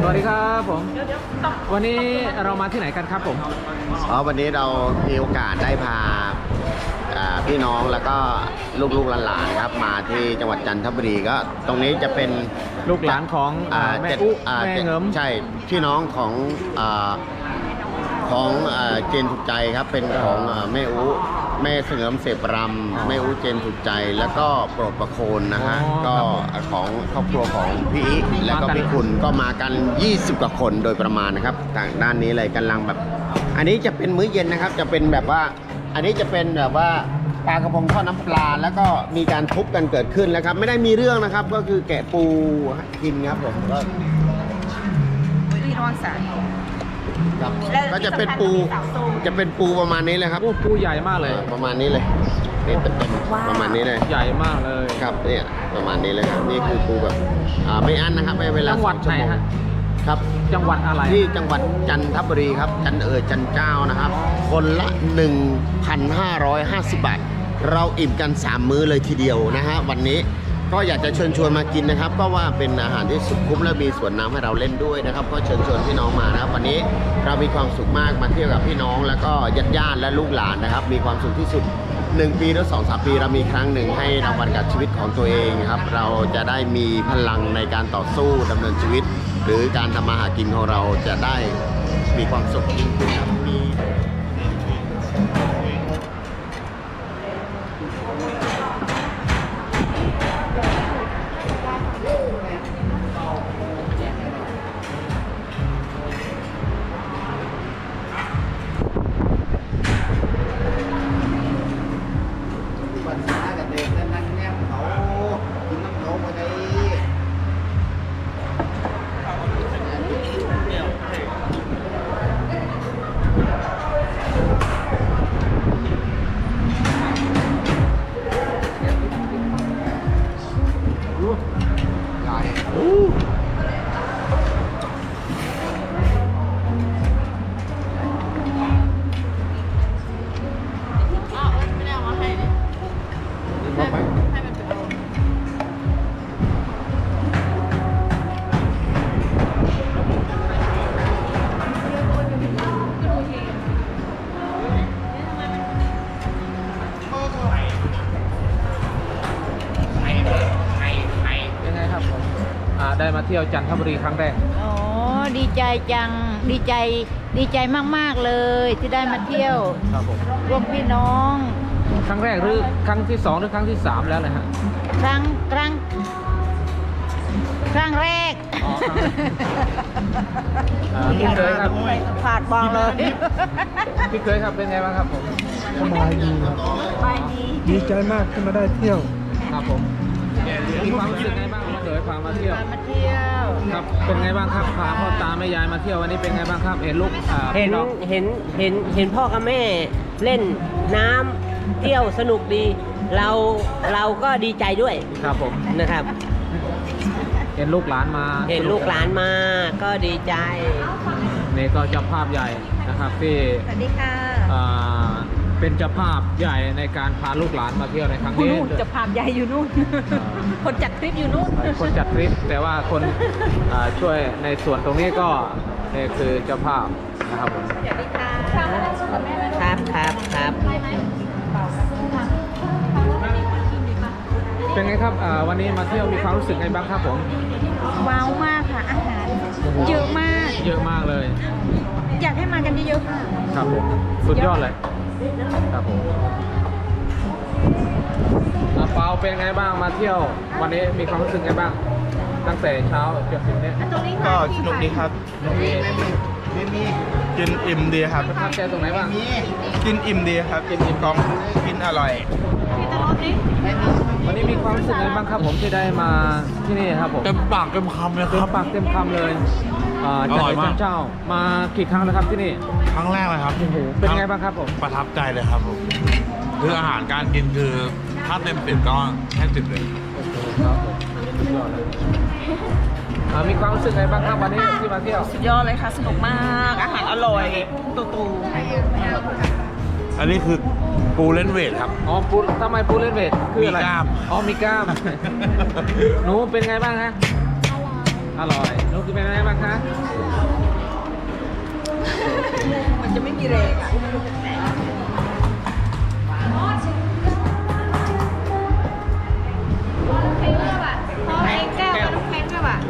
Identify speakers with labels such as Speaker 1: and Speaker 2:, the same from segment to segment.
Speaker 1: สวัสดีครับผม วันนี้เรามาที่ไหนกันครับผม
Speaker 2: อ๋อวันนี้เรามีโอกาสได้พาอ่าพี่น้องแล้วก็ลูกๆหลานๆครับมาที่จังหวัดจันทบุรีก็ตรงนี้จะเป็น
Speaker 1: ลูกหลานของ
Speaker 2: อ่า
Speaker 1: แม่
Speaker 2: เจ็ด
Speaker 1: อุ
Speaker 2: อ่า
Speaker 1: แม่
Speaker 2: จ็ด
Speaker 1: เงิม
Speaker 2: ใช่พี่น้องของอ่าของอ่าเจนถูกใจครับเป็นของอ่าแม่อุ แม่เสงมเสพรำแม่อุเจนถูกใจแล้วก็โปรดประโคนนะฮะก็ของครอบครัวของพี่อิแล้วก็พี่คุณก็มากัน 20 กว่าคนโดยประมาณนะครับทางด้านนี้เลยกำลังแบบ อันนี้จะเป็นมื้อเย็นนะครับ จะเป็นแบบว่า อันนี้จะเป็นแบบว่าปลากระพงทอดน้ำปลา แล้วก็มีการทุบกันเกิดขึ้นแล้วครับ ไม่ได้มีเรื่องนะครับ ก็คือแกะปูกินครับผมก็
Speaker 3: ที่นอนสาร
Speaker 2: ครับ
Speaker 3: และ
Speaker 2: ก็จะเป็นปู
Speaker 3: ที่สำคัญคือเสาสูง
Speaker 2: จะเป็นปูประมาณนี้เลยครับ
Speaker 1: โอ้ปูใหญ่มากเลย
Speaker 2: เออประมาณนี้เลยนี่เต็มๆประมาณนี้เลย
Speaker 1: ใหญ่มากเลย
Speaker 2: ครับเนี่ยประมาณนี้เลยครับนี่คือปูแบบอ่าไม่อั้นนะครับไม่เวลา
Speaker 1: จังหวัด
Speaker 2: สอ
Speaker 1: ไหน
Speaker 2: ชั่วโมง
Speaker 1: ฮะ
Speaker 2: ครับ
Speaker 1: จังหวัดอะไร
Speaker 2: ที่จังหวัดจันทบุรีครับ จันเอ๋ยจันเจ้านะครับ คนละ 1,550 บาท เราอิ่มกัน 3 มื้อเลยทีเดียวนะฮะวันนี้ ก็อยากจะเชิญชวนมากินนะครับ ก็ว่าเป็นอาหารที่สุดคุ้มและมีสวนน้ำให้เราเล่นด้วยนะครับ ก็เชิญชวนพี่น้องมานะครับ วันนี้เรามีความสุขมากมาเที่ยวกับพี่น้อง แล้วก็ญาติญาติและลูกหลานนะครับ มีความสุขที่สุด 1 ปีหรือสองสามปีเรามีครั้งหนึ่งให้รางวัลกับชีวิตของตัวเองครับ เราจะได้มีพลังในการต่อสู้ดำเนินชีวิต หรือการทำมาหากินของเราจะได้มีความสุขยิ่งขึ้นครับมี
Speaker 1: ที่ยวจันทบุรีครั้งแรก
Speaker 4: อ๋อดีใจจังดีใจดีใจมากๆเลยที่ได้มาเที่ยว
Speaker 1: ครับผม
Speaker 4: ร่วมพี่น้อง
Speaker 1: ครั้งแรกหรือครั้งที่สองหรือครั้งที่สามแล้วเลยฮะ
Speaker 4: ครั้งครั้งครั้งแรก
Speaker 1: อ๋อครั้งแรกอ่าพี่เคยครับ
Speaker 4: ขาดบองเลย
Speaker 1: พี่เคยครับเป็นไงบ้างครับผม
Speaker 5: สบายดีครับ
Speaker 4: ไปดี
Speaker 5: ดีใจมากที่มาได้เที่ยว
Speaker 1: ครับผม มีความรู้สึกไงบ้างน้องเด๋ยพามาเที่ยว
Speaker 4: มาเที่ยว
Speaker 1: ครับ เป็นไงบ้างครับพาพ่อตาแม่ยายมาเที่ยววันนี้เป็นไงบ้างครับ เห็นลูกอ่า
Speaker 6: เห็น
Speaker 1: พี่อง
Speaker 6: เห็นเห็นเห็นพ่อกับแม่เล่นน้ำเที่ยวสนุกดี เราเราก็ดีใจด้วย
Speaker 1: ครับผม
Speaker 6: นะครับ
Speaker 1: เห็นลูกหลานมา
Speaker 6: เห็นลูกหลานมาก็ดีใจ
Speaker 1: นี่ก็เจ้าภาพใหญ่นะครับที่
Speaker 4: สวัสดีค่ะ
Speaker 1: อ่า เป็นเจ้าภาพใหญ่ในการพาลูกหลานมาเที่ยวในครั้ง
Speaker 4: คุณ
Speaker 1: นี้
Speaker 4: นู่นจะพามใหญ่อยู่นู่น คนจัดทริปอยู่นู่น
Speaker 1: คนจัดทริปแต่ว่าคนอ่าช่วยในส่วนตรงนี้ก็นี่คือเจ้าภาพนะครับผม
Speaker 4: สวัสดีค่ะ
Speaker 6: ครับครับครับ
Speaker 1: เป็นไงครับอ่าวันนี้มาเที่ยวมีความรู้สึกไงบ้างครับผม
Speaker 4: ว้าวมากค่ะอาหารเยอะมาก
Speaker 1: เยอะมากเลย
Speaker 4: อยากให้มากันเยอะๆค่ะ
Speaker 1: ครับผม สุดยอดเลย ครับผมอ่าเปาเป็นไงบ้างมาเที่ยว วันนี้มีความรู้สึกไงบ้าง ตั้งแต่เช้าจนถึงเนี้ย
Speaker 5: ก็สนุกดีครับ
Speaker 1: มี
Speaker 5: กินอิ่มดีครับ
Speaker 1: ประทับใจตรงไหนบ้าง
Speaker 5: กินอิ่มดีครับ กินอิ่มกองกินอร่อย
Speaker 1: วันนี้มีความรู้สึกไงบ้างครับผมที่ได้มาที่นี่ครับผม
Speaker 7: เต็มปากเต็มคำเลย
Speaker 1: เต็
Speaker 7: ค
Speaker 1: ม
Speaker 7: รับ
Speaker 1: ปากเต็มคำเลย อ่า
Speaker 7: อร่อยมาก
Speaker 1: จันทร์เจ้ามากี่ครั้งแล้วครับที่นี่
Speaker 7: ครั้งแรกเลยครับ
Speaker 1: โอ้โหเป็นไงบ้างครับผม
Speaker 7: ประทับใจเลยครับผมคืออาหารการกินคือถ้าเต็มสิบก็ให้สิบเลย
Speaker 1: ครับผมสุดยอดเลยอ่ามีความรู้สึกไงบ้างครับวันนี้ที่มาเที่ยว
Speaker 3: สุดยอดเลยค่ะ สนุกมาก อาหารอร่อยตูตู
Speaker 7: อันนี้คือปูเล่นเวทครับ
Speaker 1: อ๋อปูทำไมปูเล่นเวทคืออะไร
Speaker 7: มีกล้าม
Speaker 1: อ๋อมีกล้าม หนูเป็นไงบ้างฮะ อร่อยนุ๊กกินเป็นไงบ้างคะ
Speaker 3: มันจะไม่มีแรงอะ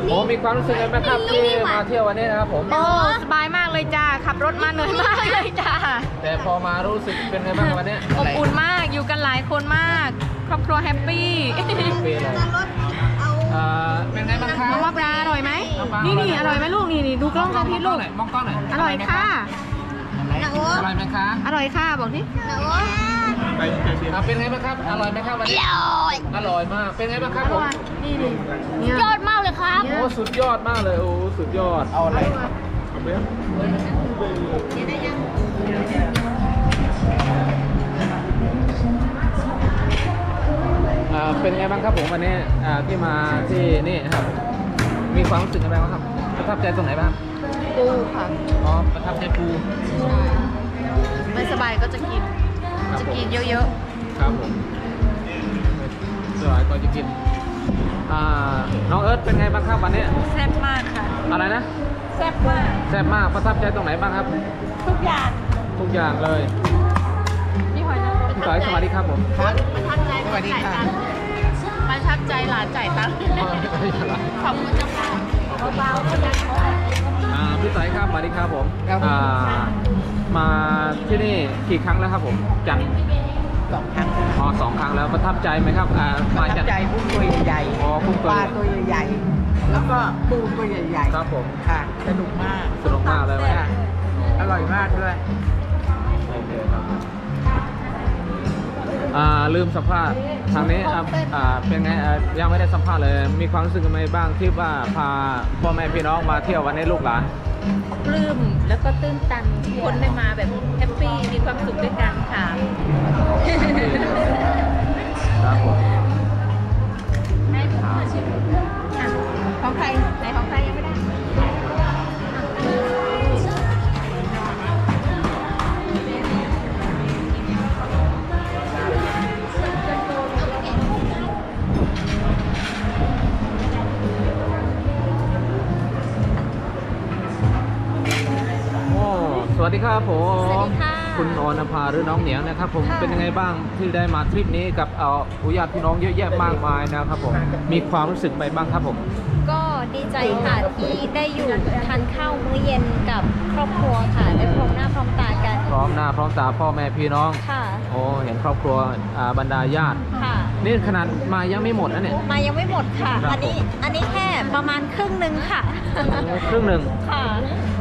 Speaker 1: โอ้มีความรู้สึกไงบ้างครับที่มาเที่ยววันนี้นะครับผม
Speaker 4: โอ้สบายมากเลยจ้าขับรถมาเหนื่อยมากเลยจ้า
Speaker 1: แต่พอมารู้สึกเป็นไงบ้างวันนี้
Speaker 4: อบอุ่นมากอยู่กันหลายคนมาก ครอบครัวแฮปปี้
Speaker 1: ปีเลยเอ่อเป็นไงบ้างครับ
Speaker 4: น้องมะปรางอร่อยไหม
Speaker 1: น้องปลา
Speaker 4: นี่นี่อร่อยไหมลูกนี่นี่ดูกล้องกันพี่ลูก
Speaker 1: มองกล้องหน่อย
Speaker 4: อร่อยค่ะ
Speaker 1: อร่อยไหมคะ
Speaker 4: อร่อยค่ะบอกที่
Speaker 5: ไปไปเรียน
Speaker 1: อะเป็นไงบ้างครับอร่อยไหมครับวันนี้อร่อยอร่อยมากเป็นไงบ้างครับผม
Speaker 4: นี่นี่เนี่ย
Speaker 3: ยอดมากเลยครับ
Speaker 1: โอ้สุดยอดมากเลยโอ้สุดยอด
Speaker 5: เอาอะไร
Speaker 1: อ่าเป็นไงบ้างครับผมวันนี้อ่าที่มาที่นี่ครับ มีความรู้สึกยังไงบ้างครับ ประทับใจตรงไหนบ้าง
Speaker 3: ปูค่ะ
Speaker 1: อ๋อประทับใจปู
Speaker 3: ไม่สบายก็จะกิน
Speaker 1: ครับ
Speaker 3: จะ
Speaker 1: ผม
Speaker 3: กินเยอะ
Speaker 1: ครับผมสวายก็จะกินอ่าน้องเอิร์ธเป็นไงบ้างครับวันนี้
Speaker 4: แซ่บมากค่ะ
Speaker 1: อะไรนะ
Speaker 4: แซ่บมาก
Speaker 1: แซ่บมากประทับใจตรงไหนบ้างครับ
Speaker 4: ทุกอย่าง
Speaker 1: ทุกอย่างเลย
Speaker 4: พี่ หอยนางรม
Speaker 1: พี่สายสวัสดีครับผม
Speaker 3: ๆประทับใจสวัสดีค่ะประทับใจหลานจ่ายตังค์ขอบคุณเจ้าค่ะเบาๆก็ได้
Speaker 1: อ่าพี่สายครับสวัสดีครับผมอ่ามาที่นี่กี่ครั้งแล้วครับผมจันทร์
Speaker 6: สองครั้ง
Speaker 1: อ๋อสองครั้งแล้วประทับใจไหมครับอ่า
Speaker 6: ประ
Speaker 1: มา
Speaker 6: ทั
Speaker 1: จา
Speaker 6: บ
Speaker 1: ก
Speaker 6: ใจกุ้งตัวใหญ่
Speaker 1: อ๋อกุ้งตัว
Speaker 6: ปลาตัวใหญ่ๆแล้วก็ปูตัวใหญ่
Speaker 1: ครับผม
Speaker 6: ๆค่ะ สนุกมาก
Speaker 1: สนุกมากเลยวันนี้
Speaker 6: ค่ะอร่อยมากด้วย
Speaker 1: โอเคครับ อ่าลืมสัมภาษณ์ทางนี้อ่าอ่าเป็นไงอ่ายังไม่ได้สัมภาษณ์เลย มีความรู้สึกยังไงบ้างที่ว่าพาพ่อแม่พี่น้องมาเที่ยววันนี้ลูกหลาน
Speaker 4: ปลื้มแล้วก็ตื้นตันทุกคนได้มาแบบแฮปปี้มีความสุขด้วยกันค่ะ
Speaker 1: ครับผม
Speaker 4: ของใครไหนของใครยังไม่ได้
Speaker 1: วัสดีครับผม
Speaker 4: สวัสดีค่ะ
Speaker 1: คุณออนภาหรือน้องเหนียวนะครับ ผม
Speaker 4: ค่ะ
Speaker 1: เป็นยังไงบ้างที่ได้มาทริปนี้กับเอาผู้ญาติพี่น้องเยอะแยะมากมายนะครับผมมีความรู้สึกไปบ้างครับผม
Speaker 8: ก็ดีใจค่ะที่ได้อยู่ทานข้าวมื้อเย็นกับครอบครัวค่ะได้พร้อมหน้าพร้อมตากัน
Speaker 1: พร้อมหน้าพร้อมตาพ่อแม่พี่น้อง
Speaker 8: ค่ะ
Speaker 1: โอ้เห็นครอบครัวอ่าบรรดาญาติ
Speaker 8: ค่ะ
Speaker 1: นี่ขนาดมายังไม่หมดนะเนี่ย
Speaker 8: มายังไม่หมดค่ะ
Speaker 1: ครับ
Speaker 8: อันนี้อันนี้แค่ประมาณครึ่งหนึ่งค่ะ
Speaker 1: โอ้ครึ่งหนึ่ง
Speaker 8: ค่ะ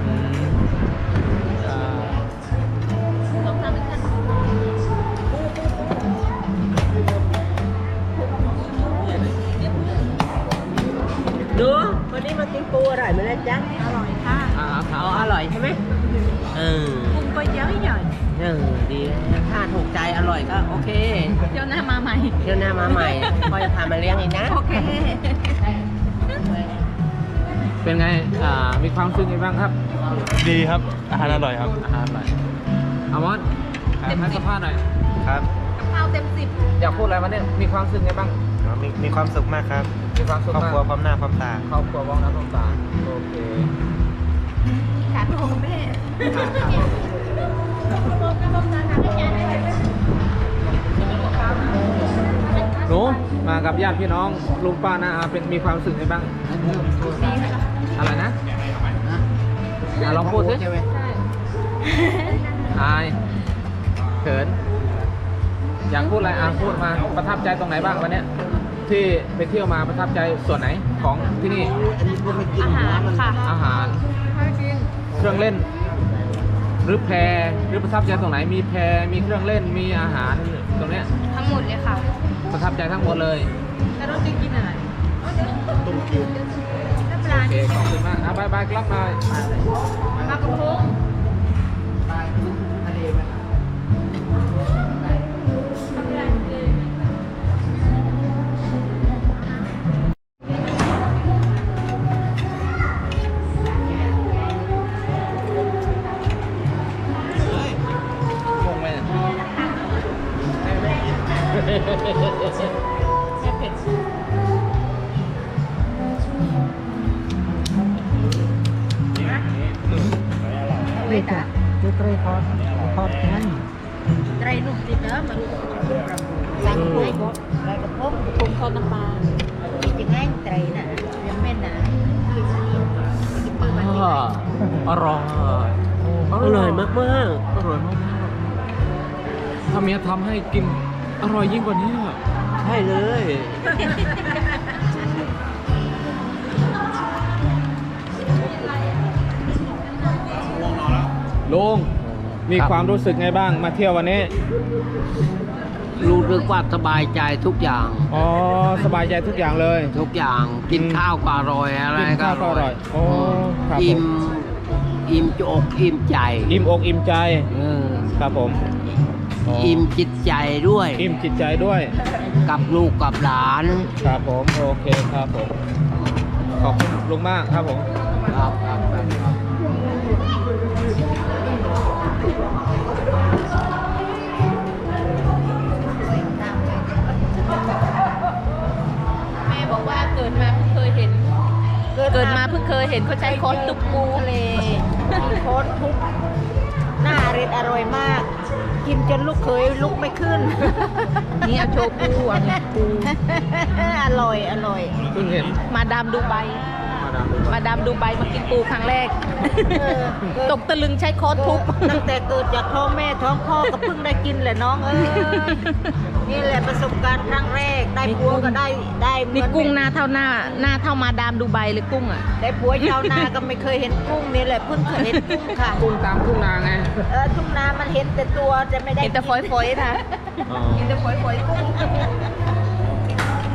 Speaker 1: อืม
Speaker 6: นนี้มากินปูอร่อยไหมล่ะจ๊ะ
Speaker 4: อร่อยค่ะ
Speaker 1: อ่าครั
Speaker 6: เอา
Speaker 1: บ
Speaker 6: อร่อยใช่ไหมเออ
Speaker 4: กุ้งก็เยอะใหญ่
Speaker 6: เออดีถ้าถูกใจอร่อยก็โอเค
Speaker 4: เดี๋ยวหน้ามาใหม่
Speaker 6: เที่ยวหน้ามาใหม่ค่อยพามาเลี้ยงอีกนะ
Speaker 4: โอเค
Speaker 1: เป็นไง อ่า มีความรู้สึกยังไงบ้างครับ
Speaker 5: ดีครับ อาหารอร่อยครับ
Speaker 1: อาหารอะไรอามอนให้สัมภาษณ์หน่อย
Speaker 5: ครับ
Speaker 4: กับข้าวเต็มสิบ
Speaker 1: อยากพูดอะไรวันนี้มีความรู้สึกไงบ้าง
Speaker 5: มีมีความสุขมากครับ
Speaker 1: มีความสุข
Speaker 5: ครอบ
Speaker 1: มาก
Speaker 5: ครัวพร้อมหน้าพร้อมตา
Speaker 1: ครอบครัวว่องน้ำต้มตาโอเค
Speaker 4: ขาดโอแม่
Speaker 1: หนูมากับญาติพี่น้องลุงป้านะอาเป็นมีความรู้สึกไงบ้าง อะไรนะอะลองพูดสิอายเขิน อยากพูดอะไรอะพูดมาประทับใจตรงไหนบ้างวันเนี้ย ที่ไปเที่ยวมาประทับใจส่วนไหนของที่นี่
Speaker 4: อาหารค่ะ
Speaker 1: อาหาร เครื่องเล่น หรือแพรหรือประทับใจตรงไหน มีแพรมีเครื่องเล่นมีอาหารตรงเนี้ย
Speaker 4: ทั้งหมดเลยค่ะ
Speaker 1: ประทับใจทั้งหมดเลย
Speaker 4: แล้วเราจะกินอะไร
Speaker 5: ต้มจืด
Speaker 4: น้ำปลา
Speaker 1: โอเคขอบคุณมากอะบายบายกลับหน่อย
Speaker 4: ปลากระพง เตย
Speaker 6: จ้ะเตยทอดทอดนั่น
Speaker 4: ไตรนุ่มติดเด้อมันสั่งกล้วยบดไตรกระพงกระพงทอดน้ำปลาติดยังไงไตรน่ะยังแม่นนะ
Speaker 1: อร่อย
Speaker 6: อร่อยมากๆ
Speaker 1: อร่อยมากๆถ้าเมียทำให้กิน อร่อยยิ่งกว่านี้อะ
Speaker 6: ๆใช่เลย
Speaker 1: ลุง มีความรู้สึกไงบ้างมาเที่ยววันนี้
Speaker 6: รู้สึกว่าสบายใจทุกอย่าง
Speaker 1: อ๋อ สบายใจทุกอย่างเลย
Speaker 6: ทุกอย่างกิน
Speaker 1: อืม
Speaker 6: ข้าวก็อร่อยอะไร
Speaker 1: กินข้าวก็อร่อยโอ้ครับผม
Speaker 6: อิ่มอิ่มจอกอิ่มใจ
Speaker 1: อิ่มอกอิ่มใจ
Speaker 6: เออ
Speaker 1: ครับผม
Speaker 6: อิ่มจิตใจด้วย
Speaker 1: อิ่มจิตใจด้วย
Speaker 6: กับลูกกับหลาน
Speaker 1: ครับผมโอเคครับผม ขอบคุณลุงมากครับผม
Speaker 6: ครับครับครับ
Speaker 3: แม่บอกว่าเกิดมาเพิ่งเคยเห็น เกิดมาเพิ่งเคยเห็นเขาใช้ค้อนตุกปู
Speaker 4: ทะเลมีโค้ดทุกหน้าอร่อยอร่อยมาก กินจนลูกเคยลุกไม่ขึ้น
Speaker 3: นี่เอาโชว์ปูอันนี้ปู
Speaker 4: อร่อยอร่อย
Speaker 1: เพิ่งเห็น
Speaker 3: มาดามดูไบ
Speaker 1: มาดามดู
Speaker 3: มาดามดูไบมากินปูครั้งแรก
Speaker 4: เออ
Speaker 3: ตกตะลึงใช้ค้อนทุบ
Speaker 4: ตั้งแต่เกิดจากท้องแม่ท้องพ่อก็เพิ่งได้กินแหละน้องเออ นี่แหละประสบการณ์ครั้งแรก ได้ผัวก็ได้ได้เหมื
Speaker 3: นี่
Speaker 4: อน
Speaker 3: กุ้งหน้าเท่าหน้าหน้าเท่ามาดามดูไบเลยกุ้งอะ
Speaker 4: ได้ผัวชาวนาก็ไม่เคยเห็นกุ้งนี่แหละเพิ่งเคยเห็นกุ้งค่ะ
Speaker 1: กุ้งตามทุ่งนาไง
Speaker 4: เออทุ่งนามันเห็นแต่ตัวจะไม่ได้
Speaker 3: เห็นแต่ฝอยๆนะ
Speaker 1: อ๋อ
Speaker 3: เห็นแต่ฝอยๆกุ้ง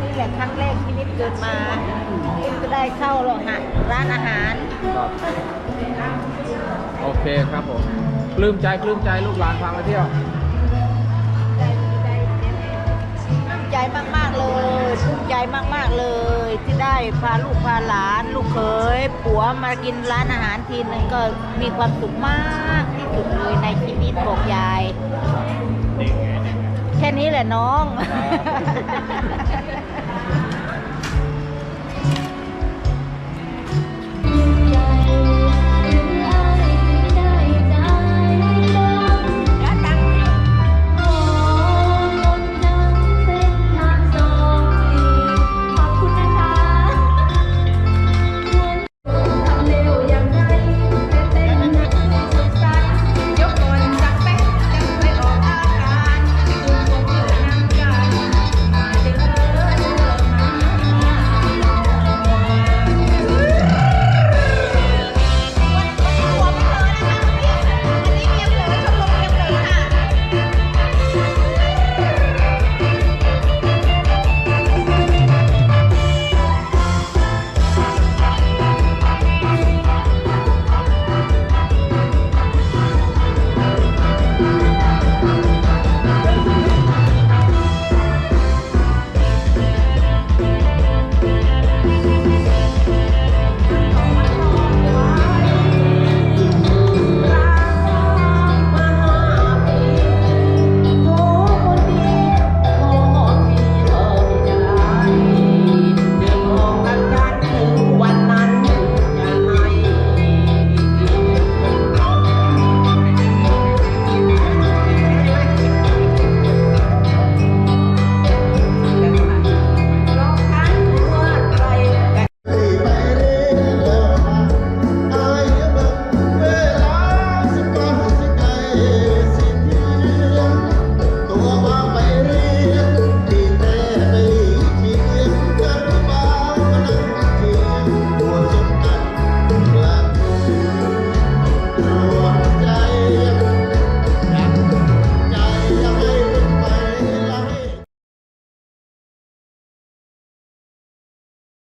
Speaker 4: นี่แหละครั้งแรกชีวิตเกิดมาคุณก็ได้เข้าหรอกฮะร้านอาหาร
Speaker 1: ครับโอเคครับผมปลื้มใจปลื้มใจลูกหลานพามาเที่ยว
Speaker 4: มาก ๆ เลย ที่ได้พาลูกพาหลาน ลูกเขยผัวมากินร้านอาหารทีนึงก็มีความสุขมากที่สุดเลยในชีวิตบอกยาย แค่นี้แหละน้อง